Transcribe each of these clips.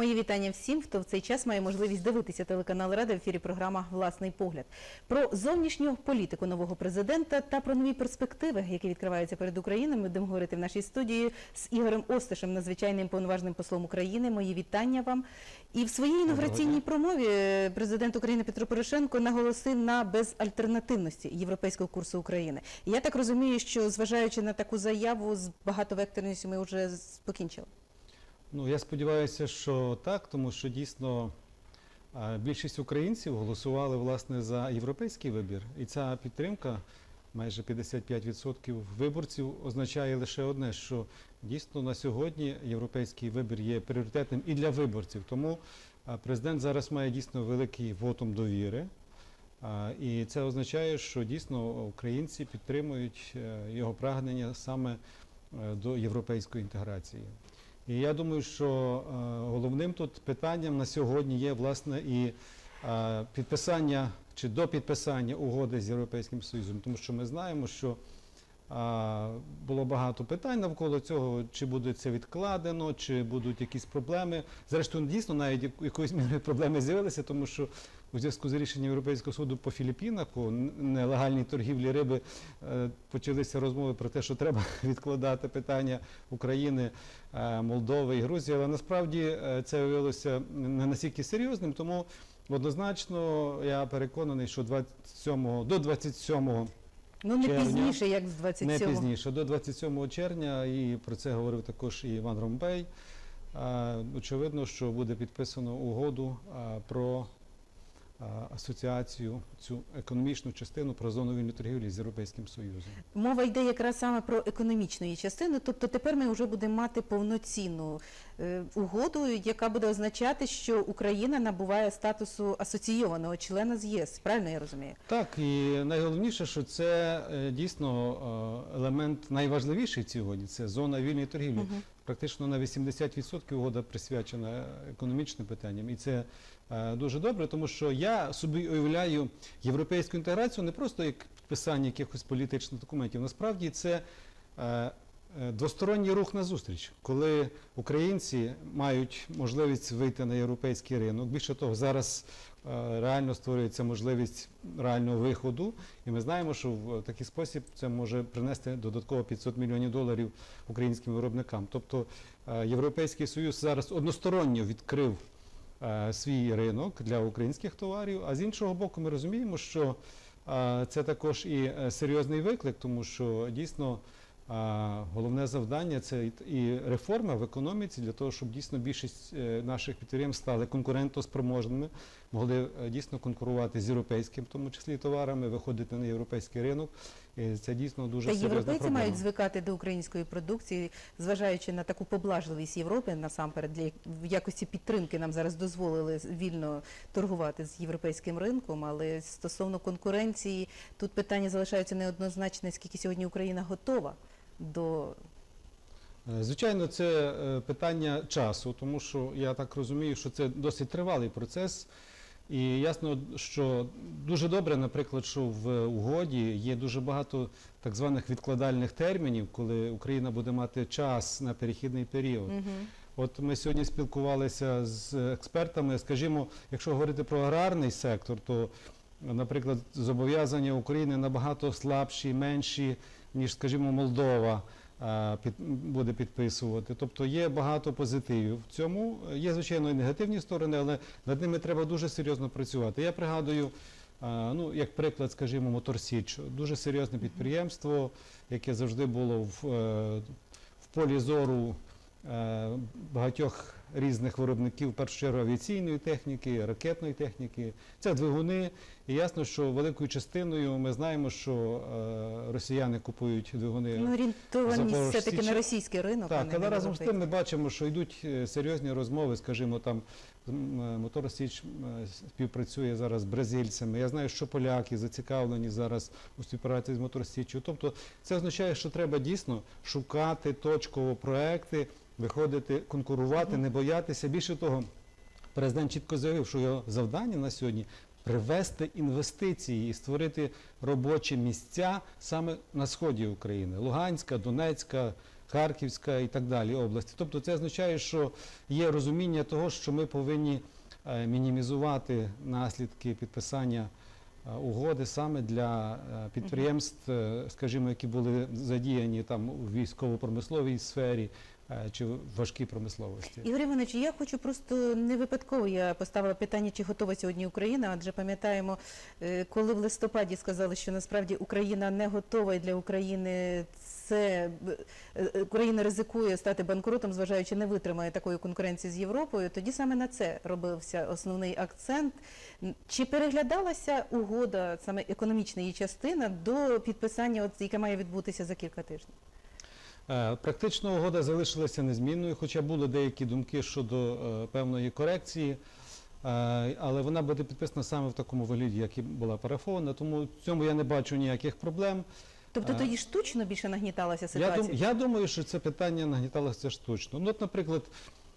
Мої вітання всім, хто в цей час має можливість дивитися телеканал Рада в ефірі програма Власний погляд про зовнішню політику нового президента та про нові перспективи, які відкриваються перед Україною. Ми будемо говорити в нашій студії з Ігорем Остишем, надзвичайним повноважним послом України. Мої вітання вам. І в своїй інаугураційній промові президент України Петро Порошенко наголосив на безальтернативності європейського курсу України. Я так розумію, що зважаючи на таку заяву з багатовекторністю, ми вже покінчили. Ну, я сподіваюся, що так, тому що дійсно більшість українців голосували власне за європейський вибір, і ця підтримка, майже 55% виборців, означає лише одне, що дійсно на сьогодні європейський вибір є пріоритетним і для виборців. Тому президент зараз має дійсно великий вотум довіри. І це означає, що дійсно українці підтримують е, його прагнення саме е, до європейської інтеграції. І я думаю, що е, головним тут питанням на сьогодні є власне і е, підписання чи до підписання угоди з Європейським Союзом, тому що ми знаємо, що е, було багато питань навколо цього, чи буде це відкладено, чи будуть якісь проблеми. Зрештою, дійсно, навіть якоїсь міри проблеми з'явилися, тому що у зв'язку з рішенням Європейського суду по Філіппінах, по нелегальній торгівлі риби, е, почалися розмови про те, що треба відкладати питання України, е, Молдови і Грузії. Але насправді е, це виявилося не настільки серйозним, тому однозначно я переконаний, що 27, до 27 Ну не червня, пізніше, як з не пізніше, до 27 червня, і про це говорив також і Іван Ромпей. е, Очевидно, що буде підписано угоду про асоціацію, цю економічну частину про зону вільної торгівлі з Європейським Союзом. Мова йде якраз саме про економічну її частину. Тобто тепер ми вже будемо мати повноцінну е, угоду, яка буде означати, що Україна набуває статусу асоційованого члена з ЄС. Правильно я розумію? Так, і найголовніше, що це е, дійсно е, елемент найважливіший сьогодні. Це зона вільної торгівлі. Мгм. Практично на 80% угода присвячена економічним питанням. І це е, дуже добре, тому що я собі уявляю європейську інтеграцію не просто як підписання якихось політичних документів. Насправді це е, двосторонній рух назустріч, коли українці мають можливість вийти на європейський ринок. Більше того, зараз е, реально створюється можливість реального виходу, і ми знаємо, що в такий спосіб це може принести додатково 500 мільйонів доларів українським виробникам. Тобто е, Європейський Союз зараз односторонньо відкрив е, свій ринок для українських товарів. А з іншого боку, ми розуміємо, що е, це також і е, серйозний виклик, тому що дійсно. Е, Головне завдання це і- реформа в економіці для того, щоб дійсно більшість е, наших підприємств стали конкурентоспроможними, могли е, дійсно конкурувати з європейським, в тому числі товарами, виходити на європейський ринок. І це дійсно дуже Та серйозна європейці проблема. мають звикати до української продукції, зважаючи на таку поблажливість Європи, насамперед для в якості підтримки нам зараз дозволили вільно торгувати з європейським ринком. Але стосовно конкуренції, тут питання залишаються неоднозначне, скільки сьогодні Україна готова до Е, Звичайно, це е, питання часу, тому що я так розумію, що це досить тривалий процес. І ясно, що дуже добре, наприклад, що в угоді є дуже багато так званих відкладальних термінів, коли Україна буде мати час на перехідний період. Мгм. От ми сьогодні спілкувалися з експертами. Скажімо, якщо говорити про аграрний сектор, то, наприклад, зобов'язання України набагато слабші, менші, ніж, скажімо, Молдова е, буде підписувати. Тобто є багато позитивів в цьому. Є, звичайно, і негативні сторони, але над ними треба дуже серйозно працювати. Я пригадую. е, Ну, як приклад, скажімо, Моторсіч, дуже серйозне підприємство, яке завжди було в, е, в полі зору багатьох різних виробників, в першу чергу авіаційної техніки, ракетної техніки. Це двигуни. І ясно, що великою частиною ми знаємо, що е, росіяни купують двигуни. ну, Запорожці все-таки на російський ринок. Так, але разом з тим ми бачимо, що йдуть е, серйозні розмови, скажімо, там е, Мотор Січ співпрацює зараз з бразильцями. Я знаю, що поляки зацікавлені зараз у співпраці з Мотор Січчю. Тобто це означає, що треба дійсно шукати точково проекти, виходити, конкурувати, не боятися. Більше того, президент чітко заявив, що його завдання на сьогодні привести інвестиції і створити робочі місця саме на сході України: Луганська, Донецька, Харківська і так далі області. Тобто це означає, що є розуміння того, що ми повинні е, мінімізувати наслідки підписання е, угоди саме для е, підприємств, скажімо, які були задіяні там у військово-промисловій сфері чи важкій промисловості. Ігор Іванович, я хочу просто не випадково я поставила питання, чи готова сьогодні Україна, адже пам'ятаємо, е, коли в листопаді сказали, що насправді Україна не готова для України це е, е, Україна ризикує стати банкрутом, зважаючи не витримає такої конкуренції з Європою. Тоді саме на це робився основний акцент. Чи переглядалася угода, саме економічна її частина, до підписання, от яке має відбутися за кілька тижнів? Е, Практично угода залишилася незмінною, хоча були деякі думки щодо е, певної корекції, е, але вона буде підписана саме в такому вигляді, як і була парафована, тому в цьому я не бачу ніяких проблем. Тобто тоді штучно більше нагніталася Я, ситуація? дум, я думаю, що це питання нагніталося штучно. Ну, от, наприклад,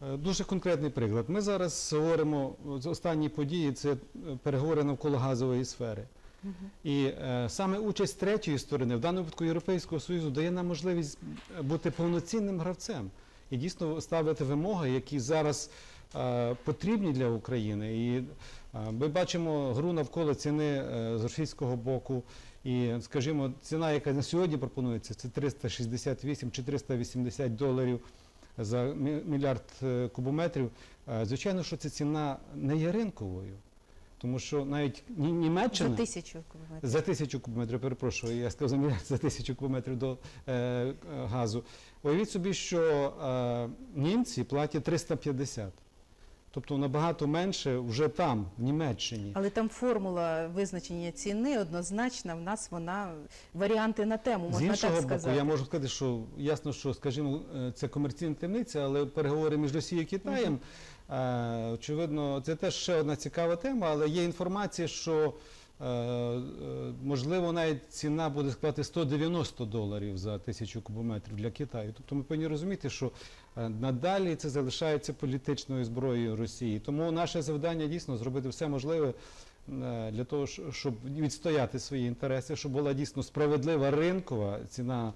дуже конкретний приклад. Ми зараз говоримо, останні події це переговори навколо газової сфери. І е, саме участь третьої сторони, в даному випадку Європейського Союзу, дає нам можливість бути повноцінним гравцем і дійсно ставити вимоги, які зараз е, потрібні для України. І е, ми бачимо гру навколо ціни е, з російського боку. І, скажімо, ціна, яка на сьогодні пропонується, це 368 чи 380 доларів за мільярд е, кубометрів. Е, Звичайно, що ця ціна не є ринковою. Тому що навіть Ні- Німеччина За тисячу кубометрів. за тисячу кубометрів, перепрошую, я сказав за за тисячу кубометрів до е, газу. Уявіть собі, що е, німці платять 350. Тобто набагато менше вже там, в Німеччині. Але там формула визначення ціни однозначна. В нас вона варіанти на тему, З іншого так боку, я можу сказати, що ясно, що, скажімо, е, це комерційна темниця, але переговори між Росією і Китаєм, е, очевидно, це теж ще одна цікава тема, але є інформація, що е, е, можливо навіть ціна буде складати 190 доларів за тисячу кубометрів для Китаю. Тобто ми повинні розуміти, що е, надалі це залишається політичною зброєю Росії. Тому наше завдання дійсно зробити все можливе. е, Для того, щоб відстояти свої інтереси, щоб була дійсно справедлива ринкова ціна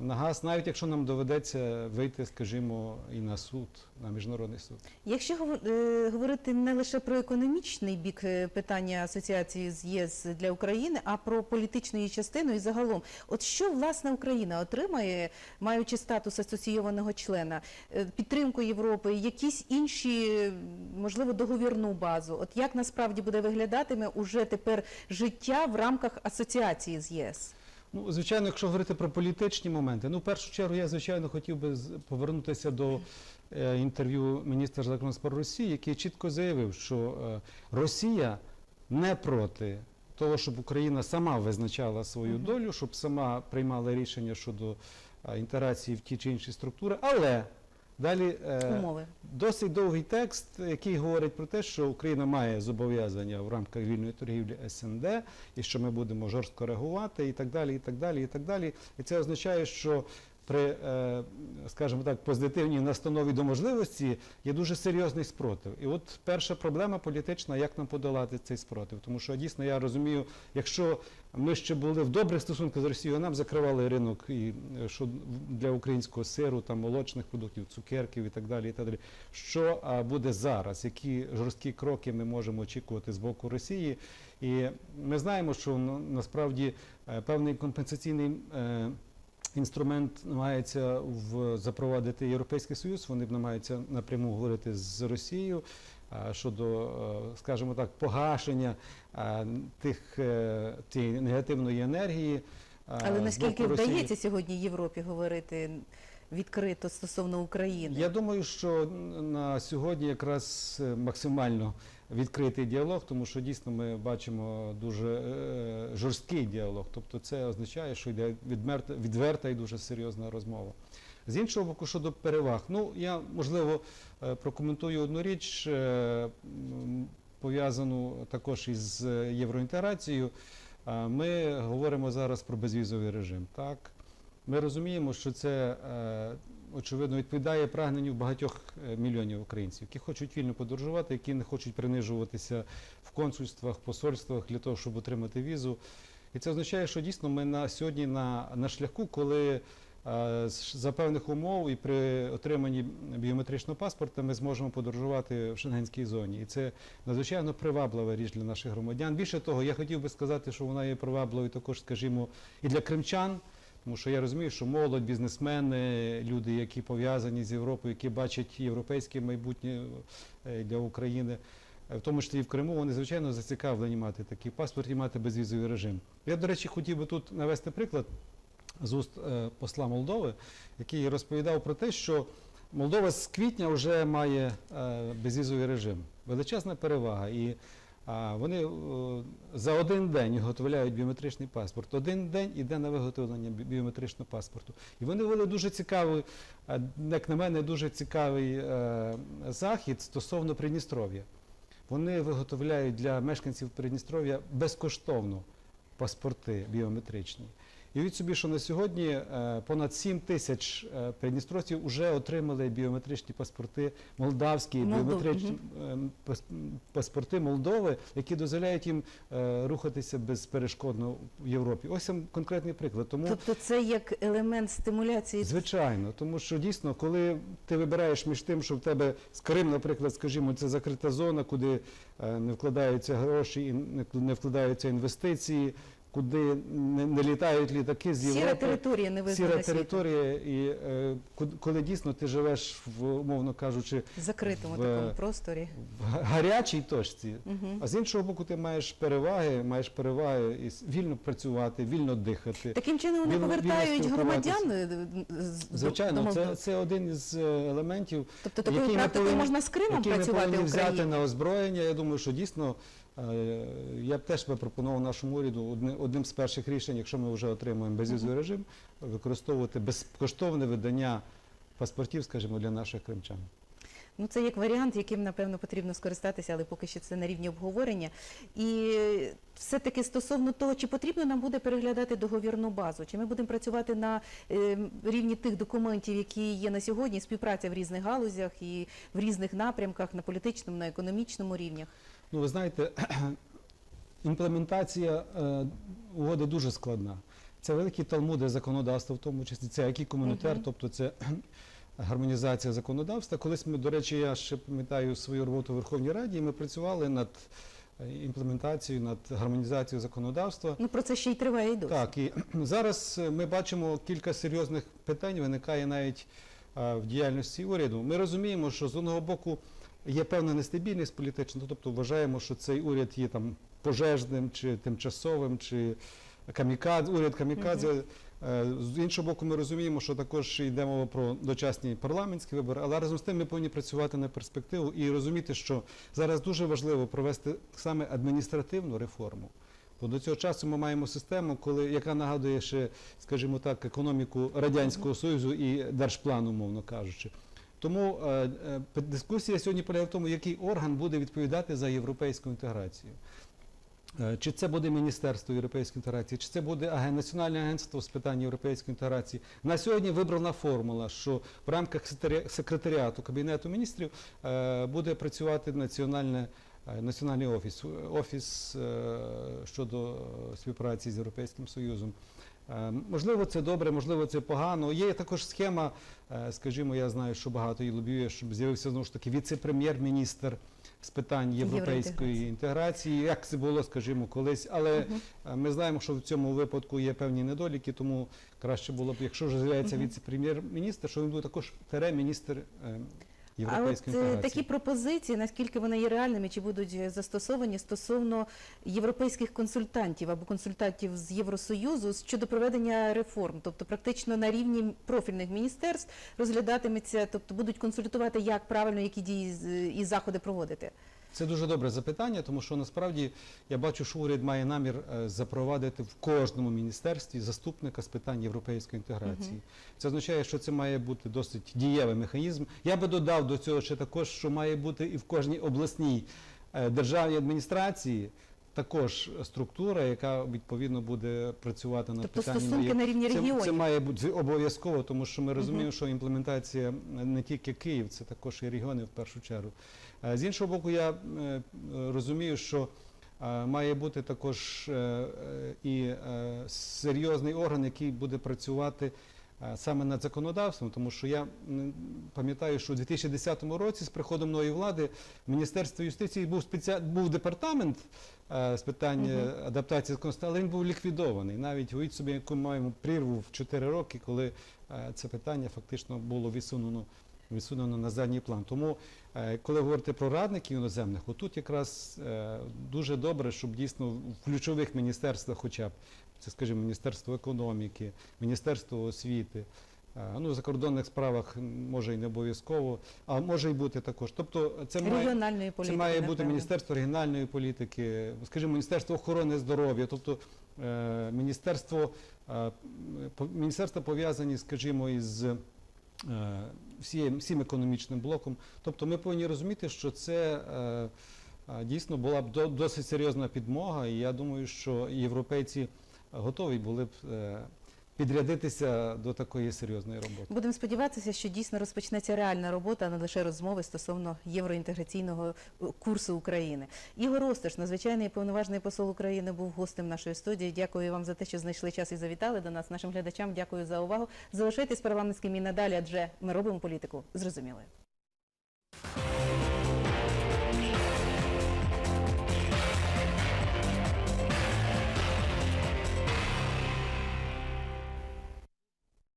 на газ, навіть якщо нам доведеться вийти, скажімо, і на суд, на міжнародний суд. Якщо е, говорити не лише про економічний бік е, питання асоціації з ЄС для України, а про політичну її частину і загалом, от що власне Україна отримає, маючи статус асоційованого члена, Е, підтримку Європи, якісь інші, можливо, договірну базу? От як насправді буде виглядатиме уже тепер життя в рамках асоціації з ЄС? Ну, звичайно, якщо говорити про політичні моменти, ну, в першу чергу, я, звичайно, хотів би повернутися до е, інтерв'ю міністра закордонних справ Росії, який чітко заявив, що е, Росія не проти того, щоб Україна сама визначала свою долю, щоб сама приймала рішення щодо е, інтеграції в ті чи інші структури, але далі е, Умови. Досить довгий текст, який говорить про те, що Україна має зобов'язання в рамках вільної торгівлі СНД, і що ми будемо жорстко реагувати, і так далі, і так далі, і так далі. І це означає, що при, е, скажімо так, позитивній настанові до можливості є дуже серйозний спротив. І от перша проблема політична, як нам подолати цей спротив. Тому що дійсно я розумію, якщо ми ще були в добрих стосунках з Росією, нам закривали ринок і е, що для українського сиру, там молочних продуктів, цукерків і так далі. І так далі. Що буде зараз? Які жорсткі кроки ми можемо очікувати з боку Росії? І ми знаємо, що насправді е, певний компенсаційний. Е, Інструмент намагається в запровадити Європейський Союз. Вони намагаються напряму говорити з Росією щодо, е, скажімо так, погашення тих е, тієї негативної енергії. Але наскільки вдається сьогодні Європі говорити відкрито стосовно України? Я думаю, що на сьогодні якраз е, максимально відкритий діалог, тому що дійсно ми бачимо дуже е, жорсткий діалог. Тобто це означає, що йде відмерта, відверта і дуже серйозна розмова. З іншого боку, щодо переваг, ну я можливо е, прокоментую одну річ, пов'язану також із євроінтеграцією. Ми говоримо зараз про безвізовий режим. Так, ми розуміємо, що це е, очевидно відповідає прагненню багатьох е, мільйонів українців, які хочуть вільно подорожувати, які не хочуть принижуватися в консульствах, посольствах для того, щоб отримати візу. І це означає, що дійсно ми на сьогодні на, на шляху, коли е, за певних умов і при отриманні біометричного паспорта ми зможемо подорожувати в шенгенській зоні. І це надзвичайно приваблива річ для наших громадян. Більше того, я хотів би сказати, що вона є привабливою також, скажімо, і для кримчан. Тому що я розумію, що молодь, бізнесмени, люди, які пов'язані з Європою, які бачать європейське майбутнє е, для України, е, в тому числі і в Криму, вони звичайно зацікавлені мати такий паспорт і мати безвізовий режим. Я, до речі, хотів би тут навести приклад з уст е, посла Молдови, який розповідав про те, що Молдова з квітня вже має безвізовий режим. Величезна перевага. І вони е, за один день виготовляють біометричний паспорт. Один день іде на виготовлення біометричного паспорту. І вони вели дуже цікавий, е, як на мене, дуже цікавий е, захід стосовно Придністров'я. Вони виготовляють для мешканців Придністров'я безкоштовно паспорти біометричні. І від собі, що на сьогодні е, понад 7 тисяч е, придністровців вже отримали біометричні паспорти, молдавські Молдов- біометричні паспорти Молдови, які дозволяють їм е, рухатися безперешкодно в Європі. Ось вам конкретний приклад. Тому Тобто це як елемент стимуляції. Звичайно, тому що дійсно, коли ти вибираєш між тим, що в тебе з Крим, наприклад, скажімо, це закрита зона, куди не вкладаються гроші і не вкладаються інвестиції, куди не, не літають літаки з Сіра територія не визнана Сіра територія, і е, коли дійсно ти живеш в умовно кажучи, В закритому в- такому просторі. в гарячій точці, Угу. а з іншого боку, ти маєш переваги, маєш переваги і вільно працювати, вільно дихати. Таким чином вони Вільно- вільно повертають спілкуватися. громадян е, до- Звичайно, це, це один із е, елементів, Тобто такою практикою можна з Кримом які ми працювати повинні взяти на озброєння. Я думаю, що дійсно я б теж би пропонував нашому уряду одни- одним з перших рішень, якщо ми вже отримуємо безвізовий режим, використовувати безкоштовне видання паспортів, скажімо, для наших кримчан. Ну, це як варіант, яким напевно потрібно скористатися, але поки що це на рівні обговорення. І все-таки стосовно того, чи потрібно нам буде переглядати договірну базу, чи ми будемо працювати на е, рівні тих документів, які є на сьогодні, співпраця в різних галузях і в різних напрямках, на політичному, на економічному рівнях. Ну, ви знаєте, імплементація е, угоди дуже складна. Це великі талмуди законодавства, в тому числі це який комунітар, Мгм. тобто це гармонізація законодавства. Колись ми, до речі, я ще пам'ятаю свою роботу в Верховній Раді, і ми працювали над е, імплементацією, над гармонізацією законодавства. Ну про це ще й триває і досі. Так, і зараз е, ми бачимо кілька серйозних питань виникає навіть е, в діяльності уряду. Ми розуміємо, що з одного боку є певна нестабільність політична, тобто вважаємо, що цей уряд є там пожежним чи тимчасовим, чи камікадзе, уряд камікадзе. Е, З іншого боку, ми розуміємо, що також йде мова про дочасні парламентські вибори, але разом з тим ми повинні працювати на перспективу і розуміти, що зараз дуже важливо провести саме адміністративну реформу. Бо до цього часу ми маємо систему, коли яка нагадує ще, скажімо так, економіку радянського союзу і держплану, мовно кажучи. Тому е, е, дискусія сьогодні полягає в тому, який орган буде відповідати за європейську інтеграцію. Е, Чи це буде Міністерство європейської інтеграції, чи це буде Національне агентство з питань європейської інтеграції. На сьогодні вибрана формула, що в рамках секретарі- секретаріату Кабінету міністрів е, буде працювати національне. е, Національний офіс, офіс щодо співпраці з Європейським Союзом. Можливо, це добре, можливо, це погано. Є також схема, скажімо, я знаю, що багато її лобіює, щоб з'явився знову ж таки віце-прем'єр-міністр з питань європейської інтеграції, як це було, скажімо, колись. Але е, ми знаємо, що в цьому випадку є певні недоліки, тому краще було б, якщо вже з'являється віце-прем'єр-міністр, що він був також тере-міністр е, А от е, такі пропозиції, наскільки вони є реальними, чи будуть е, застосовані стосовно європейських консультантів або консультантів з Євросоюзу щодо проведення реформ, тобто практично на рівні профільних міністерств розглядатиметься, тобто будуть консультувати, як правильно які дії і заходи проводити. Це дуже добре запитання, тому що насправді я бачу, що уряд має намір е, запровадити в кожному міністерстві заступника з питань європейської інтеграції. Мгм. Це означає, що це має бути досить дієвий механізм. Я би додав до цього ще також, що має бути і в кожній обласній е, державній адміністрації. Також структура, яка відповідно буде працювати над Тобто питаннями. стосунки на рівні регіонів. це має бути обов'язково, тому що ми розуміємо, що імплементація не тільки Київ, це також і регіони в першу чергу. Е, З іншого боку, я е, розумію, що е, має бути також і серйозний орган, який буде працювати саме над законодавством, тому що я пам'ятаю, що у 2010 році з приходом нової влади в Міністерстві юстиції був спеціа... був департамент з питань е, адаптації законодавства, але він був ліквідований. Навіть уявіть собі, яку маємо прірву в 4 роки, коли це питання фактично було відсунено відсунено на задній план. Тому, е, коли говорити про радників іноземних, отут якраз е, дуже добре, щоб дійсно в ключових міністерствах, хоча б це, скажімо, Міністерство економіки, Міністерство освіти. е, Ну, в закордонних справах може і не обов'язково, а може і бути також. Тобто це має, політики. це має бути. Міністерство регіональної політики, скажімо, Міністерство охорони здоров'я, тобто е, міністерство, е, міністерства пов'язані, скажімо, із е, всією- всім економічним блоком. Тобто ми повинні розуміти, що це е, е, дійсно була б досить серйозна підмога, і я думаю, що європейці готові були б підрядитися до такої серйозної роботи. Будемо сподіватися, що дійсно розпочнеться реальна робота, а не лише розмови стосовно євроінтеграційного е, курсу України. Ігор Осташ, надзвичайний і повноважний посол України, був гостем нашої студії. Дякую вам за те, що знайшли час і завітали до нас. Нашим глядачам дякую за увагу. Залишайтесь парламентськими і надалі, адже ми робимо політику зрозумілою.